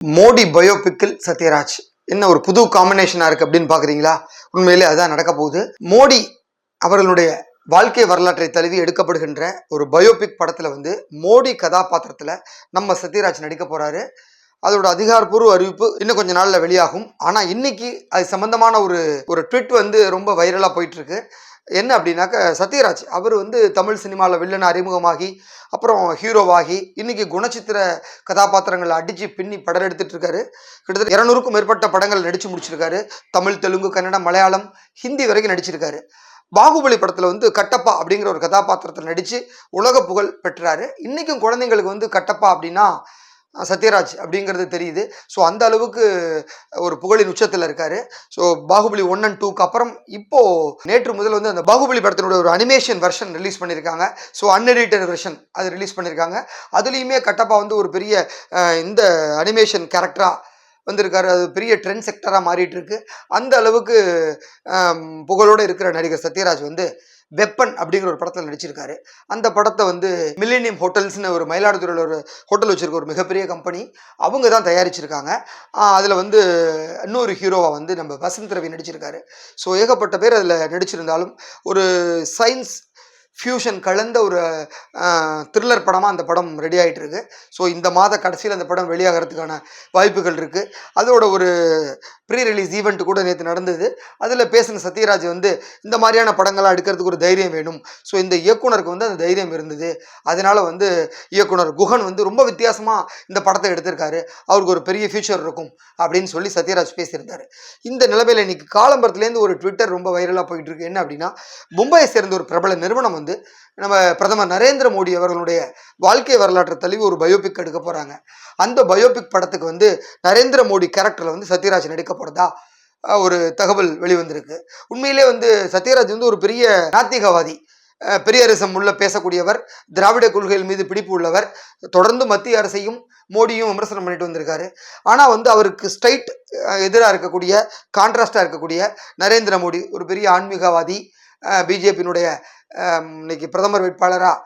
மோடி பயோபிக்கில் சத்யராஜ். என்ன ஒரு புது காம்பினேஷனாக இருக்குது அப்படின்னு பார்க்குறீங்களா உண்மையிலே அதான் நடக்க போகுது. மோடி அவர்களுடைய வாழ்க்கை வரலாற்றை தழுவி எடுக்கப்படுகின்ற ஒரு பயோபிக் படத்தில் வந்து மோடி கதாபாத்திரத்தில் நம்ம சத்யராஜ் நடிக்க போகிறாரு அதோட அதிகாரப்பூர்வ அறிவிப்பு இன்னும் கொஞ்ச நாளில் வெளியாகும். ஆனால் இன்னைக்கு அது சம்பந்தமான ஒரு ஒரு ட்விட் வந்து ரொம்ப வைரலாக போயிட்டுருக்கு. என்ன அப்படின்னாக்க சத்யராஜ் அவர் வந்து தமிழ் சினிமாவில் வில்லன் அறிமுகமாகி அப்புறம் ஹீரோவாகி இன்னைக்கு குணச்சித்திர கதாபாத்திரங்களை அடித்து பின்னி படம் எடுத்துட்டு இருக்காரு. கிட்டத்தட்ட இரநூறுக்கும் மேற்பட்ட படங்கள் நடித்து முடிச்சிருக்காரு. தமிழ் தெலுங்கு கன்னடம் மலையாளம் ஹிந்தி வரைக்கும் நடிச்சிருக்காரு. பாகுபலி படத்தில் வந்து கட்டப்பா அப்படிங்கிற ஒரு கதாபாத்திரத்தில் நடித்து உலக புகழ் பெற்றாரு. இன்றைக்கும் குழந்தைங்களுக்கு வந்து கட்டப்பா அப்படின்னா சத்யராஜ் அப்படிங்கிறது தெரியுது. ஸோ அந்த அளவுக்கு ஒரு புகழின் உச்சத்தில் இருக்காரு. ஸோ பாகுபலி ஒன் அண்ட் டூக்கு அப்புறம் இப்போ நேற்று முதல் வந்து அந்த பாகுபலி படத்தினுடைய ஒரு அனிமேஷன் வெர்ஷன் ரிலீஸ் பண்ணியிருக்காங்க. ஸோ அன்எடிட்டட் வெர்ஷன் அது ரிலீஸ் பண்ணியிருக்காங்க. அதுலேயுமே கட்டப்பா வந்து ஒரு பெரிய இந்த அனிமேஷன் கேரக்டராக வந்திருக்காரு. அது பெரிய ட்ரெண்ட் செக்டராக மாறிட்டு இருக்கு. அந்த அளவுக்கு புகழோடு இருக்கிற நடிகர் சத்யராஜ் வந்து வெப்பன் அப்படிங்கிற ஒரு படத்தில் நடிச்சிருக்காரு. அந்த படத்தை வந்து மில்லேனியம் ஹோட்டல்ஸ்னு ஒரு மயிலாடுதுறையில் ஒரு ஹோட்டல் வச்சுருக்க ஒரு மிகப்பெரிய கம்பெனி. அவங்க தான் தயாரிச்சிருக்காங்க. அதில் வந்து இன்னொரு ஹீரோவாக வந்து நம்ம வசந்த் ரவி நடிச்சிருக்காரு. ஸோ ஏகப்பட்ட பேர் அதில் நடிச்சிருந்தாலும் ஒரு சயின்ஸ் ஃபியூஷன் கலந்த ஒரு த்ரில்லர் படமாக அந்த படம் ரெடி ஆகிட்டு இருக்கு ஸோ இந்த மாத கடைசியில் அந்த படம் வெளியாகிறதுக்கான வாய்ப்புகள் இருக்குது அதோட ஒரு ப்ரீ ரிலீஸ் ஈவெண்ட் கூட நேற்று நடந்தது. அதில் பேசின சத்யராஜ் வந்து இந்த மாதிரியான படங்களாக எடுக்கிறதுக்கு ஒரு தைரியம் வேணும். ஸோ இந்த இயக்குனருக்கு வந்து அந்த தைரியம் இருந்தது. அதனால் வந்து இயக்குனர் குஹன் வந்து ரொம்ப வித்தியாசமாக இந்த படத்தை எடுத்திருக்காரு. அவருக்கு ஒரு பெரிய ஃபியூச்சர் இருக்கும் அப்படின்னு சொல்லி சத்யராஜ் பேசியிருந்தாரு. இந்த நிலைமையில் இன்னைக்கு காலம்பரத்துலேருந்து ஒரு ட்விட்டர் ரொம்ப வைரலாக போயிட்டு இருக்கு என்ன அப்படின்னா மும்பையை சேர்ந்த ஒரு பிரபல நிறுவனம் வந்து நம்ம பிரதமர் நரேந்திர மோடி அவர்களுடைய வாழ்க்கை வரலாற்றை தழுவி ஒரு பயோபிக் எடுக்க போகிறாங்க அந்த பயோபிக் படத்துக்கு வந்து நரேந்திர மோடி கேரக்டரில் வந்து சத்யராஜ் நடிக்க போகிறதா ஒரு தகவல் வெளிவந்திருக்கு. உண்மையிலே வந்து சத்யராஜ் வந்து ஒரு பெரிய நாத்திகவாதி. பெரிய பெரியாரிசம் உள்ள பேசக்கூடியவர் திராவிட கொள்கைகள் மீது பிடிப்பு உள்ளவர் தொடர்ந்து மத்திய அரசையும் மோடியும் விமர்சனம் பண்ணிட்டு வந்திருக்காரு. ஆனால் வந்து அவருக்கு ஸ்ட்ரைட் எதிராக இருக்கக்கூடிய கான்ட்ராஸ்டாக இருக்கக்கூடிய நரேந்திர மோடி ஒரு பெரிய ஆன்மீகவாதி பிஜேபியினுடைய இன்னைக்கு பிரதமர் வேட்பாளராக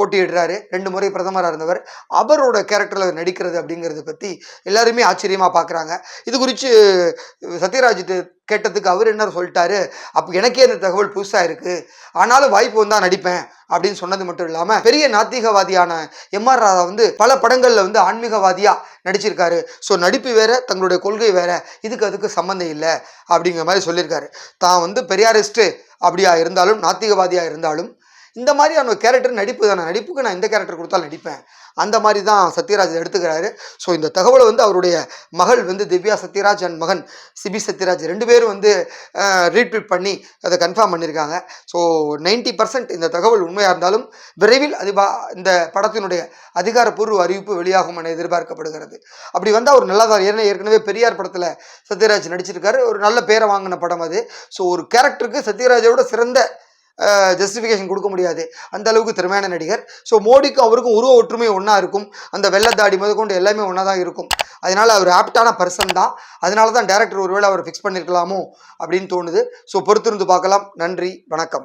போட்டியிடுறாரு. ரெண்டு முறை பிரதமராக இருந்தவர். அவரோட கேரக்டரில் நடிக்கிறது அப்படிங்கிறத பற்றி எல்லாருமே ஆச்சரியமாக பார்க்குறாங்க இது குறித்து சத்யராஜ் கேட்டதுக்கு அவர் என்ன சொல்லிட்டாரு? அப்போ எனக்கே அந்த தகவல் புதுசாக இருக்குது ஆனாலும் வாய்ப்பு வந்தால் நடிப்பேன் அப்படின்னு சொன்னது மட்டும் இல்லாமல் பெரிய நாத்திகவாதியான எம்ஆர் ராதா வந்து பல படங்களில் வந்து ஆன்மீகவாதியாக நடிச்சிருக்காரு. ஸோ நடிப்பு வேற தங்களுடைய கொள்கை வேற. இதுக்கு அதுக்கு சம்மந்தம் இல்லை அப்படிங்கிற மாதிரி சொல்லியிருக்காரு தான் வந்து பெரியாரிஸ்ட்டு அப்படியா இருந்தாலும் நாத்திகவாதியாக இருந்தாலும் இந்த மாதிரியான ஒரு கேரக்டர் நடிப்பு தானே. நடிப்புக்கு நான் இந்த கேரக்டர் கொடுத்தாலும் நடிப்பேன். அந்த மாதிரி தான் சத்யராஜ் எடுத்துக்கிறாரு. ஸோ இந்த தகவலை வந்து அவருடைய மகள் வந்து திவ்யா சத்யராஜ் அண்ட் மகன் சிபி சத்யராஜ் ரெண்டு பேரும் வந்து ரீட்வீட் பண்ணி அதை கன்ஃபார்ம் பண்ணியிருக்காங்க ஸோ 90% பர்சன்ட் இந்த தகவல் உண்மையாக இருந்தாலும் விரைவில் அது இந்த படத்தினுடைய அதிகாரப்பூர்வ அறிவிப்பு வெளியாகும் என எதிர்பார்க்கப்படுகிறது. அப்படி வந்தால் ஒரு நல்லதாக ஏன்னா ஏற்கனவே பெரியார் படத்தில் சத்யராஜ் நடிச்சிருக்காரு. ஒரு நல்ல பேரை வாங்கின படம் அது. ஸோ ஒரு கேரக்டருக்கு சத்யராஜோட சிறந்த ஜஸ்டிஃபிகேஷன் கொடுக்க முடியாது. அந்த அளவுக்கு திறமையான நடிகர். ஸோ மோடிக்கும் அவருக்கும் உருவ ஒற்றுமை ஒன்றா இருக்கும். அந்த வெள்ளத்தாடி முதற்கொண்டு எல்லாமே ஒன்றா தான் இருக்கும். அதனால் அவர் ஆப்டான பர்சன் தான். அதனால தான் டேரக்டர் ஒருவேளை அவர் ஃபிக்ஸ் பண்ணியிருக்கலாமோ அப்படின்னு தோணுது. ஸோ பொறுத்திருந்து பார்க்கலாம். நன்றி. வணக்கம்.